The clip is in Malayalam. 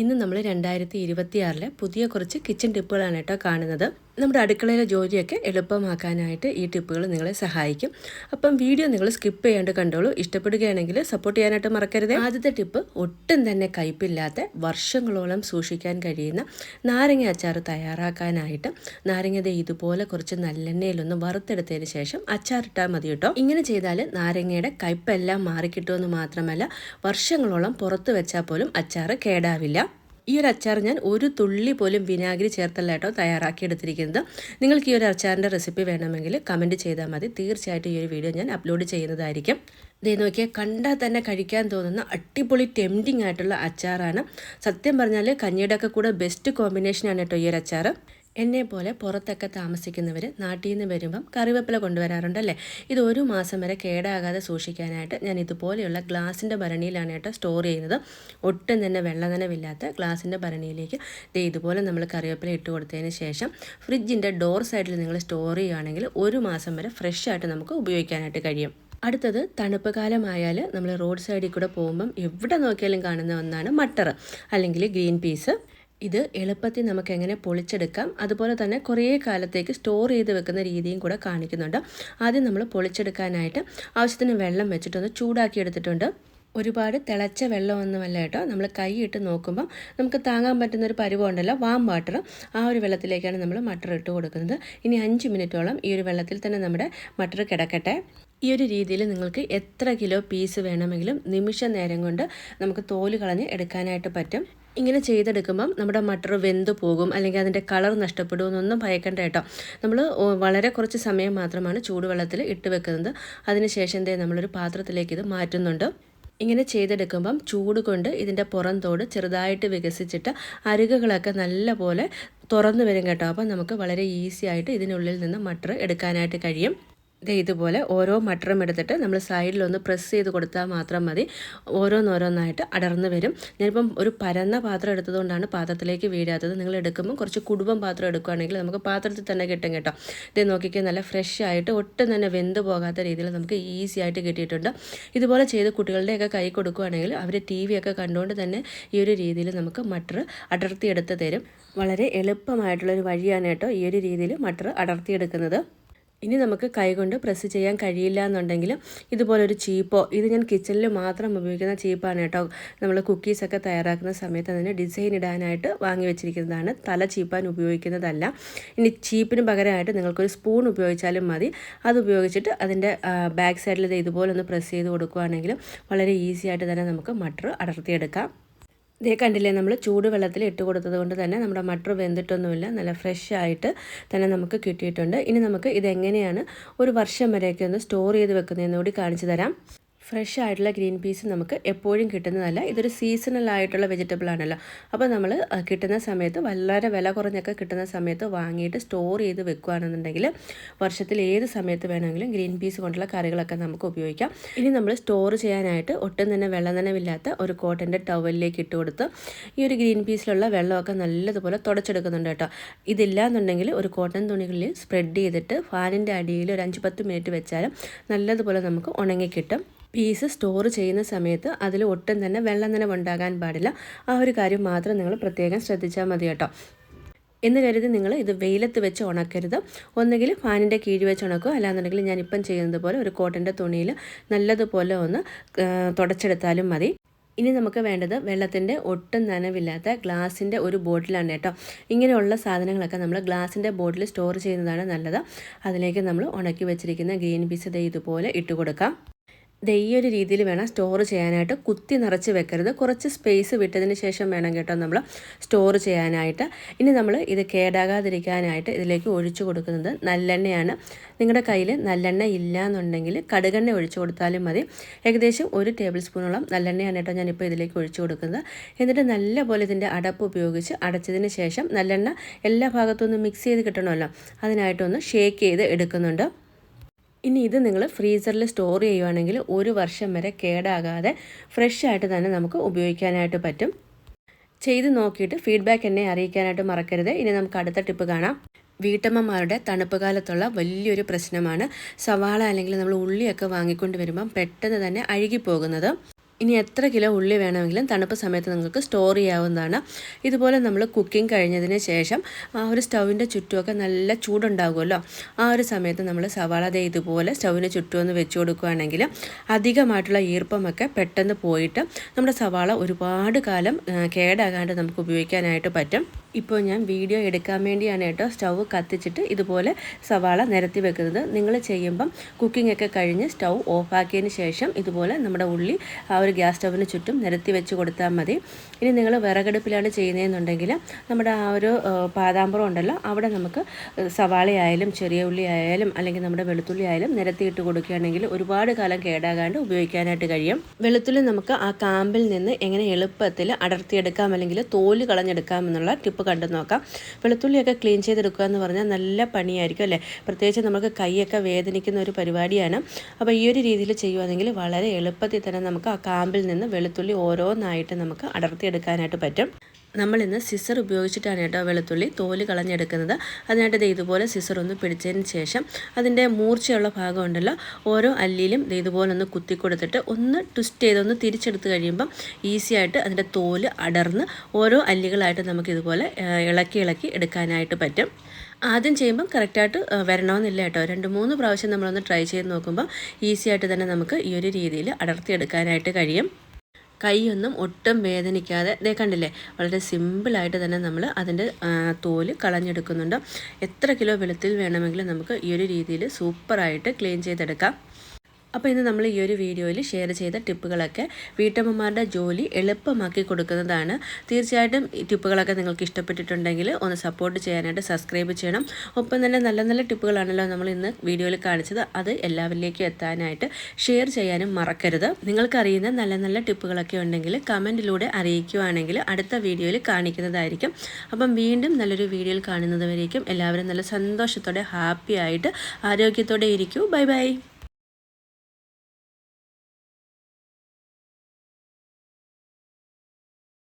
ഇന്ന് നമ്മൾ രണ്ടായിരത്തി ഇരുപത്തിയാറിലെ പുതിയ കുറച്ച് കിച്ചൺ ടിപ്പുകളാണ് കേട്ടോ കാണുന്നത്. നമ്മുടെ അടുക്കളയിലെ ജോലിയൊക്കെ എളുപ്പമാക്കാനായിട്ട് ഈ ടിപ്പുകൾ നിങ്ങളെ സഹായിക്കും. അപ്പം വീഡിയോ നിങ്ങൾ സ്കിപ്പ് ചെയ്യാണ്ട് കണ്ടോളൂ. ഇഷ്ടപ്പെടുകയാണെങ്കിൽ സപ്പോർട്ട് ചെയ്യാനായിട്ട് മറക്കരുത്. ആദ്യത്തെ ടിപ്പ് ഒട്ടും തന്നെ കയ്പില്ലാത്ത വർഷങ്ങളോളം സൂക്ഷിക്കാൻ കഴിയുന്ന നാരങ്ങ അച്ചാർ തയ്യാറാക്കാനായിട്ട് നാരങ്ങ ഇതുപോലെ കുറച്ച് നല്ലെണ്ണയിലൊന്ന് വറുത്തെടുത്തതിന് ശേഷം അച്ചാറിട്ടാൽ മതി കേട്ടോ. ഇങ്ങനെ ചെയ്താൽ നാരങ്ങയുടെ കയ്പെല്ലാം മാറിക്കിട്ടുമെന്ന് മാത്രമല്ല വർഷങ്ങളോളം പുറത്ത് വെച്ചാൽ പോലും അച്ചാർ കേടാവില്ല. ഈ ഒരു അച്ചാർ ഞാൻ ഒരു തുള്ളി പോലും വിനാഗിരി ചേർത്തല്ല കേട്ടോ തയ്യാറാക്കി എടുത്തിരിക്കുന്നത് നിങ്ങൾക്ക് ഈ ഒരു അച്ചാറിന്റെ റെസിപ്പി വേണമെങ്കിൽ കമന്റ് ചെയ്താൽ മതി. തീർച്ചയായിട്ടും ഈ ഒരു വീഡിയോ ഞാൻ അപ്ലോഡ് ചെയ്യുന്നതായിരിക്കും. ദേ നോക്കിയാൽ കണ്ടാൽ തന്നെ കഴിക്കാൻ തോന്നുന്ന അടിപൊളി ടെംപ്റ്റിംഗ് ആയിട്ടുള്ള അച്ചാറാണ്. സത്യം പറഞ്ഞാൽ കഞ്ഞിയുടെ ഒക്കെ കൂടെ ബെസ്റ്റ് കോമ്പിനേഷനാണ് കേട്ടോ ഈ ഒരു അച്ചാർ എന്നെ പോലെ പുറത്തൊക്കെ താമസിക്കുന്നവർ നാട്ടിൽ നിന്ന് വരുമ്പം കറിവേപ്പില കൊണ്ടുവരാറുണ്ടല്ലേ? ഇത് ഒരു മാസം വരെ കേടാകാതെ സൂക്ഷിക്കാനായിട്ട് ഞാൻ ഇതുപോലെയുള്ള ഗ്ലാസിന്റെ ഭരണിയിലാണ് കേട്ടോ സ്റ്റോർ ചെയ്യുന്നത്. ഒട്ടും തന്നെ വെള്ളം നനവില്ലാത്ത ഗ്ലാസിന്റെ ഭരണിയിലേക്ക് ദേ ഇതുപോലെ നമ്മൾ കറിവേപ്പില ഇട്ട് കൊടുത്തതിന് ശേഷം ഫ്രിഡ്ജിന്റെ ഡോർ സൈഡിൽ നിങ്ങൾ സ്റ്റോർ ചെയ്യുകയാണെങ്കിൽ ഒരു മാസം വരെ ഫ്രഷ് ആയിട്ട് നമുക്ക് ഉപയോഗിക്കാനായിട്ട് കഴിയും. അടുത്തത് തണുപ്പ് കാലമായാൽ നമ്മൾ റോഡ് സൈഡിൽ കൂടെ പോകുമ്പം എവിടെ നോക്കിയാലും കാണുന്ന ഒന്നാണ് മട്ടർ അല്ലെങ്കിൽ ഗ്രീൻ പീസ്. ഇത് എളുപ്പത്തിൽ നമുക്ക് എങ്ങനെ പൊളിച്ചെടുക്കാം. അതുപോലെ തന്നെ കുറേ കാലത്തേക്ക് സ്റ്റോർ ചെയ്ത് വെക്കുന്ന രീതിയും കൂടെ കാണിക്കുന്നുണ്ട്. ആദ്യം നമ്മൾ പൊളിച്ചെടുക്കാനായിട്ട് ആവശ്യത്തിന് വെള്ളം വെച്ചിട്ടൊന്ന് ചൂടാക്കി എടുത്തിട്ടുണ്ട്. ഒരുപാട് തിളച്ച വെള്ളമൊന്നുമല്ല കേട്ടോ. നമ്മൾ കൈയിട്ട് നോക്കുമ്പോൾ നമുക്ക് താങ്ങാൻ പറ്റുന്ന ഒരു പരുവമുണ്ടല്ലോ വാം വാട്ടർ ആ ഒരു വെള്ളത്തിലേക്കാണ് നമ്മൾ മട്ടർ ഇട്ട് കൊടുക്കുന്നത്. ഇനി അഞ്ച് മിനിറ്റോളം ഈ ഒരു വെള്ളത്തിൽ തന്നെ നമ്മുടെ മട്ടർ കിടക്കട്ടെ. ഈ ഒരു രീതിയിൽ നിങ്ങൾക്ക് എത്ര കിലോ പീസ് വേണമെങ്കിലും നിമിഷ നേരം കൊണ്ട് നമുക്ക് തോൽ കളഞ്ഞ് എടുക്കാനായിട്ട് പറ്റും. ഇങ്ങനെ ചെയ്തെടുക്കുമ്പം നമ്മുടെ മട്ടർ വെന്ത് പോകും അല്ലെങ്കിൽ അതിന്റെ കളർ നഷ്ടപ്പെടുമെന്നൊന്നും ഭയക്കണ്ട കേട്ടോ. നമ്മൾ വളരെ കുറച്ച് സമയം മാത്രമാണ് ചൂടുവെള്ളത്തിൽ ഇട്ട് വെക്കുന്നത്. അതിനുശേഷം ദേ നമ്മളൊരു പാത്രത്തിലേക്ക് ഇത് മാറ്റുന്നുണ്ട്. ഇങ്ങനെ ചെയ്തെടുക്കുമ്പം ചൂട് കൊണ്ട് ഇതിന്റെ പുറം തോട് ചെറുതായിട്ട് വികസിച്ചിട്ട് അരുകുകളൊക്കെ നല്ലപോലെ തുറന്നു വരും കേട്ടോ. അപ്പം നമുക്ക് വളരെ ഈസി ആയിട്ട് ഇതിനുള്ളിൽ നിന്ന് മട്ടർ എടുക്കാനായിട്ട് കഴിയും. ദേ ഇതുപോലെ ഓരോ മട്ടറും എടുത്തിട്ട് നമ്മൾ സൈഡിലൊന്ന് പ്രസ് ചെയ്ത് കൊടുത്താൽ മാത്രം മതി. ഓരോന്നോരോന്നായിട്ട് അടർന്ന് വരും. ഞാനിപ്പം ഒരു പരന്ന പാത്രം എടുത്തതുകൊണ്ടാണ് പാത്രത്തിലേക്ക് വീഴാത്തത്. നിങ്ങൾ എടുക്കുമ്പോൾ കുറച്ച് കുടുംബം പാത്രം എടുക്കുകയാണെങ്കിൽ നമുക്ക് പാത്രത്തിൽ തന്നെ കിട്ടും കേട്ടോ. ഇത് നോക്കിക്കാൻ നല്ല ഫ്രഷ് ആയിട്ട് ഒട്ടും തന്നെ വെന്ത് പോകാത്ത രീതിയിൽ നമുക്ക് ഈസി ആയിട്ട് കിട്ടിയിട്ടുണ്ട്. ഇതുപോലെ ചെയ്ത് കുട്ടികളുടെയൊക്കെ കൈ കൊടുക്കുകയാണെങ്കിൽ അവർ ടി വി ഒക്കെ കണ്ടുകൊണ്ട് തന്നെ ഈ ഒരു രീതിയിൽ നമുക്ക് മട്ടർ അടർത്തിയെടുത്ത് തരും. വളരെ എളുപ്പമായിട്ടുള്ളൊരു വഴിയാണ് കേട്ടോ ഈ ഒരു രീതിയിൽ മട്ടർ അടർത്തിയെടുക്കുന്നത്. ഇനി നമുക്ക് കൈകൊണ്ട് പ്രസ് ചെയ്യാൻ കഴിയില്ല എന്നുണ്ടെങ്കിൽ ഇതുപോലൊരു ചീപ്പോ ഇത് ഞാൻ കിച്ചണിൽ മാത്രം ഉപയോഗിക്കുന്ന ചീപ്പാണ് കേട്ടോ. നമ്മൾ കുക്കീസൊക്കെ തയ്യാറാക്കുന്ന സമയത്ത് അതിന് ഡിസൈൻ ഇടാനായിട്ട് വാങ്ങി വെച്ചിരിക്കുന്നതാണ്. തല ചീപ്പാൻ ഉപയോഗിക്കുന്നതല്ല. ഇനി ചീപ്പിന് പകരമായിട്ട് നിങ്ങൾക്കൊരു സ്പൂൺ ഉപയോഗിച്ചാലും മതി. അത് ഉപയോഗിച്ചിട്ട് അതിന്റെ ബാക്ക് സൈഡിൽ ഇത് ഇതുപോലെ ഒന്ന് പ്രസ് ചെയ്ത് കൊടുക്കുകയാണെങ്കിൽ വളരെ ഈസി ആയിട്ട് തന്നെ നമുക്ക് മട്ടർ അടർത്തിയെടുക്കാം. ഇതേ കണ്ടില്ലേ നമ്മൾ ചൂടുവെള്ളത്തിൽ ഇട്ട് കൊടുത്തത് കൊണ്ട് തന്നെ നമ്മുടെ മട്ടർ വെന്തിട്ടൊന്നുമില്ല. നല്ല ഫ്രഷ് ആയിട്ട് തന്നെ നമുക്ക് കിട്ടിയിട്ടുണ്ട്. ഇനി നമുക്ക് ഇതെങ്ങനെയാണ് ഒരു വർഷം വരെയൊക്കെ ഒന്ന് സ്റ്റോർ ചെയ്ത് വെക്കുന്നതെന്ന് കൂടി കാണിച്ചു തരാം. ഫ്രഷ് ആയിട്ടുള്ള ഗ്രീൻ പീസ് നമുക്ക് എപ്പോഴും കിട്ടുന്നതല്ല. ഇതൊരു സീസണൽ ആയിട്ടുള്ള വെജിറ്റബിൾ ആണല്ലോ. അപ്പോൾ നമ്മൾ കിട്ടുന്ന സമയത്ത് വളരെ വില കുറഞ്ഞൊക്കെ കിട്ടുന്ന സമയത്ത് വാങ്ങിയിട്ട് സ്റ്റോർ ചെയ്ത് വെക്കുകയാണെന്നുണ്ടെങ്കിൽ വർഷത്തിൽ ഏത് സമയത്ത് വേണമെങ്കിലും ഗ്രീൻ പീസ് കൊണ്ടുള്ള കറികളൊക്കെ നമുക്ക് ഉപയോഗിക്കാം. ഇനി നമ്മൾ സ്റ്റോർ ചെയ്യാനായിട്ട് ഒട്ടും തന്നെ വെള്ളനനവില്ലാത്ത ഒരു കോട്ടന്റെ ടവലിലേക്ക് ഇട്ട് കൊടുത്ത് ഈ ഒരു ഗ്രീൻ പീസിലുള്ള വെള്ളമൊക്കെ നല്ലതുപോലെ തുടച്ചെടുക്കുന്നുണ്ട് കേട്ടോ. ഇതില്ല എന്നുണ്ടെങ്കിൽ ഒരു കോട്ടൺ തുണികളിൽ സ്പ്രെഡ് ചെയ്തിട്ട് ഫാനിന്റെ അടിയിൽ ഒരു അഞ്ച് പത്ത് മിനിറ്റ് വെച്ചാലും നല്ലതുപോലെ നമുക്ക് ഉണങ്ങി കിട്ടും പീസ് സ്റ്റോർ ചെയ്യുന്ന സമയത്ത് അതിൽ ഒട്ടും തന്നെ വെള്ളം നനവ് ഉണ്ടാകാൻ പാടില്ല. ആ ഒരു കാര്യം മാത്രം നിങ്ങൾ പ്രത്യേകം ശ്രദ്ധിച്ചാൽ മതി കേട്ടോ. എന്ന് കരുതി നിങ്ങൾ ഇത് വെയിലത്ത് വെച്ച് ഉണക്കരുത്. ഒന്നുകിൽ ഫാനിന്റെ കീഴ് വെച്ച് ഉണക്കുക. അല്ലാന്നുണ്ടെങ്കിൽ ഞാനിപ്പം ചെയ്യുന്നത് പോലെ ഒരു കോട്ടന്റെ തുണിയിൽ നല്ലതുപോലെ ഒന്ന് തുടച്ചെടുത്താലും മതി. ഇനി നമുക്ക് വേണ്ടത് വെള്ളത്തിന്റെ ഒട്ടും നനവില്ലാത്ത ഗ്ലാസിന്റെ ഒരു ബോട്ടിലാണ് കേട്ടോ. ഇങ്ങനെയുള്ള സാധനങ്ങളൊക്കെ നമ്മൾ ഗ്ലാസിന്റെ ബോട്ടിൽ സ്റ്റോർ ചെയ്യുന്നതാണ് നല്ലത്. അതിലേക്ക് നമ്മൾ ഉണക്കി വെച്ചിരിക്കുന്ന ഗ്രീൻ പീസ് ഇതേ ഇതുപോലെ ഇട്ട് കൊടുക്കാം. ഈ ഒരു രീതിയിൽ വേണം സ്റ്റോർ ചെയ്യാനായിട്ട്. കുത്തി നിറച്ച് വെക്കരുത്. കുറച്ച് സ്പേസ് വിട്ടതിന് ശേഷം വേണം കേട്ടോ നമ്മൾ സ്റ്റോർ ചെയ്യാനായിട്ട്. ഇനി നമ്മൾ ഇത് കേടാകാതിരിക്കാനായിട്ട് ഇതിലേക്ക് ഒഴിച്ചു കൊടുക്കുന്നത് നല്ലെണ്ണയാണ്. നിങ്ങളുടെ കയ്യിൽ നല്ലെണ്ണ ഇല്ല എന്നുണ്ടെങ്കിൽ കടുകെണ്ണ ഒഴിച്ചു കൊടുത്താലും മതി. ഏകദേശം ഒരു ടേബിൾ സ്പൂണോളം നല്ലെണ്ണയാണ് കേട്ടോ ഞാനിപ്പോൾ ഇതിലേക്ക് ഒഴിച്ചു കൊടുക്കുന്നത്. എന്നിട്ട് നല്ലപോലെ ഇതിന്റെ അടപ്പ് ഉപയോഗിച്ച് അടച്ചതിന് ശേഷം നല്ലെണ്ണ എല്ലാ ഭാഗത്തും ഒന്ന് മിക്സ് ചെയ്ത് കിട്ടണമല്ലോ. അതിനായിട്ടൊന്ന് ഷേക്ക് ചെയ്ത് എടുക്കുന്നുണ്ട്. ഇനി ഇത് നിങ്ങൾ ഫ്രീസറിൽ സ്റ്റോർ ചെയ്യുവാണെങ്കിൽ ഒരു വർഷം വരെ കേടാകാതെ ഫ്രഷ് ആയിട്ട് തന്നെ നമുക്ക് ഉപയോഗിക്കാനായിട്ട് പറ്റും. ചെയ്ത് നോക്കിയിട്ട് ഫീഡ്ബാക്ക് എന്നെ അറിയിക്കാനായിട്ട് മറക്കരുത്. ഇനി നമുക്ക് അടുത്ത ടിപ്പ് കാണാം. വീട്ടമ്മമാരുടെ തണുപ്പ് കാലത്തുള്ള വലിയൊരു പ്രശ്നമാണ് സവാള അല്ലെങ്കിൽ നമ്മൾ ഉള്ളിയൊക്കെ വാങ്ങിക്കൊണ്ട് വരുമ്പം പെട്ടെന്ന് തന്നെ അഴുകിപ്പോകുന്നത്. ഇനി എത്ര കിലോ ഉള്ളി വേണമെങ്കിലും തണുപ്പ് സമയത്ത് നിങ്ങൾക്ക് സ്റ്റോർ ചെയ്യാവുന്നതാണ്. ഇതുപോലെ നമ്മൾ കുക്കിംഗ് കഴിഞ്ഞതിന് ശേഷം ആ ഒരു സ്റ്റൗവിന്റെ ചുറ്റുമൊക്കെ നല്ല ചൂടുണ്ടാകുമല്ലോ. ആ ഒരു സമയത്ത് നമ്മൾ സവാള ദേ ഇതുപോലെ സ്റ്റൗവിന് ചുറ്റും ഒന്ന് വെച്ച് കൊടുക്കുകയാണെങ്കിൽ അധികമായിട്ടുള്ള ഈർപ്പമൊക്കെ പെട്ടെന്ന് പോയിട്ട് നമ്മുടെ സവാള ഒരുപാട് കാലം കേടാകാണ്ട് നമുക്ക് ഉപയോഗിക്കാനായിട്ട് പറ്റും. ഇപ്പോൾ ഞാൻ വീഡിയോ എടുക്കാൻ വേണ്ടിയാണ് കേട്ടോ സ്റ്റൗ കത്തിച്ചിട്ട് ഇതുപോലെ സവാള നിരത്തി വെക്കുന്നത്. നിങ്ങൾ ചെയ്യുമ്പം കുക്കിംഗ് ഒക്കെ കഴിഞ്ഞ് സ്റ്റൗ ഓഫാക്കിയതിന് ശേഷം ഇതുപോലെ നമ്മുടെ ഉള്ളി ആ ഒരു ഗ്യാസ് സ്റ്റൗവിന് ചുറ്റും നിരത്തി വെച്ച് കൊടുത്താൽ മതി. ഇനി നിങ്ങൾ വിറകടുപ്പിലാണ് ചെയ്യുന്നതെന്നുണ്ടെങ്കിൽ നമ്മുടെ ആ ഒരു പാതാമ്പുറം ഉണ്ടല്ലോ അവിടെ നമുക്ക് സവാളയായാലും ചെറിയ ഉള്ളി ആയാലും അല്ലെങ്കിൽ നമ്മുടെ വെളുത്തുള്ളി ആയാലും നിരത്തിയിട്ട് കൊടുക്കുകയാണെങ്കിൽ ഒരുപാട് കാലം കേടാകാണ്ട് ഉപയോഗിക്കാനായിട്ട് കഴിയും. വെളുത്തുള്ളി നമുക്ക് ആ കാമ്പിൽ നിന്ന് എങ്ങനെ എളുപ്പത്തിൽ അടർത്തിയെടുക്കാം അല്ലെങ്കിൽ തോൽ കളഞ്ഞെടുക്കാം എന്നുള്ള ടിപ്പ് കണ്ടു നോക്കാം. വെളുത്തുള്ളിയൊക്കെ ക്ലീൻ ചെയ്തെടുക്കുക എന്ന് പറഞ്ഞാൽ നല്ല പണിയായിരിക്കും അല്ലേ? പ്രത്യേകിച്ച് നമുക്ക് കൈയൊക്കെ വേദനിക്കുന്ന ഒരു പരിപാടിയാണ്. അപ്പോൾ ഈ ഒരു രീതിയിൽ ചെയ്യുവാണെങ്കിൽ വളരെ എളുപ്പത്തിൽ തന്നെ നമുക്ക് ആ കാമ്പിൽ നിന്ന് വെളുത്തുള്ളി ഓരോന്നായിട്ട് നമുക്ക് അടർത്തിയെടുക്കാനായിട്ട് പറ്റും. നമ്മൾ ഇന്ന് സിസർ ഉപയോഗിച്ചിട്ടാണ് കേട്ടോ വെളുത്തുള്ളി തോൽ കളഞ്ഞെടുക്കുന്നത്. അതിനായിട്ട് ഇത് ഇതുപോലെ സിസർ ഒന്ന് പിടിച്ചതിന് ശേഷം അതിന്റെ മൂർച്ചയുള്ള ഭാഗം ഉണ്ടല്ലോ ഓരോ അല്ലിയിലും ഇത് ഇതുപോലെ ഒന്ന് കുത്തി കൊടുത്തിട്ട് ഒന്ന് ട്വിസ്റ്റ് ചെയ്ത് ഒന്ന് തിരിച്ചെടുത്ത് കഴിയുമ്പം ഈസി ആയിട്ട് അതിന്റെ തോൽ അടർന്ന് ഓരോ അല്ലികളായിട്ട് നമുക്ക് ഇതുപോലെ ഇളക്കി ഇളക്കി എടുക്കാനായിട്ട് പറ്റും. ആദ്യം ചെയ്യുമ്പം കറക്റ്റായിട്ട് വരണമെന്നില്ല കേട്ടോ. രണ്ട് മൂന്ന് പ്രാവശ്യം നമ്മളൊന്ന് ട്രൈ ചെയ്ത് നോക്കുമ്പോൾ ഈസി ആയിട്ട് തന്നെ നമുക്ക് ഈ ഒരു രീതിയിൽ അടർത്തിയെടുക്കാനായിട്ട് കഴിയും. കൈയൊന്നും ഒട്ടും വേദനിക്കാതെ ദേ കണ്ടില്ലേ? വളരെ സിമ്പിളായിട്ട് തന്നെ നമ്മൾ അതിന്റെ തോൽ കളഞ്ഞെടുക്കുന്നുണ്ട്. എത്ര കിലോ വെളുത്തിൽ വേണമെങ്കിലും നമുക്ക് ഈ ഒരു രീതിയിൽ സൂപ്പറായിട്ട് ക്ലീൻ ചെയ്തെടുക്കാം. അപ്പോൾ ഇന്ന് നമ്മൾ ഈ ഒരു വീഡിയോയിൽ ഷെയർ ചെയ്ത ടിപ്പുകളൊക്കെ വീട്ടമ്മമാരുടെ ജോലി എളുപ്പമാക്കി കൊടുക്കുന്നതാണ്. തീർച്ചയായിട്ടും ഈ ടിപ്പുകളൊക്കെ നിങ്ങൾക്ക് ഇഷ്ടപ്പെട്ടിട്ടുണ്ടെങ്കിൽ ഒന്ന് സപ്പോർട്ട് ചെയ്യാനായിട്ട് സബ്സ്ക്രൈബ് ചെയ്യണം. ഒപ്പം തന്നെ നല്ല നല്ല ടിപ്പുകളാണല്ലോ നമ്മൾ ഇന്ന് വീഡിയോയിൽ കാണിച്ചത്. അത് എല്ലാവരിലേക്കും എത്താനായിട്ട് ഷെയർ ചെയ്യാനും മറക്കരുത്. നിങ്ങൾക്കറിയുന്ന നല്ല നല്ല ടിപ്പുകളൊക്കെ ഉണ്ടെങ്കിൽ കമന്റിലൂടെ അറിയിക്കുകയാണെങ്കിൽ അടുത്ത വീഡിയോയിൽ കാണിക്കുന്നതായിരിക്കും. അപ്പം വീണ്ടും നല്ലൊരു വീഡിയോയിൽ കാണുന്നതുവരേക്കും എല്ലാവരും നല്ല സന്തോഷത്തോടെ ഹാപ്പി ആയിട്ട് ആരോഗ്യത്തോടെ ഇരിക്കൂ. Bye bye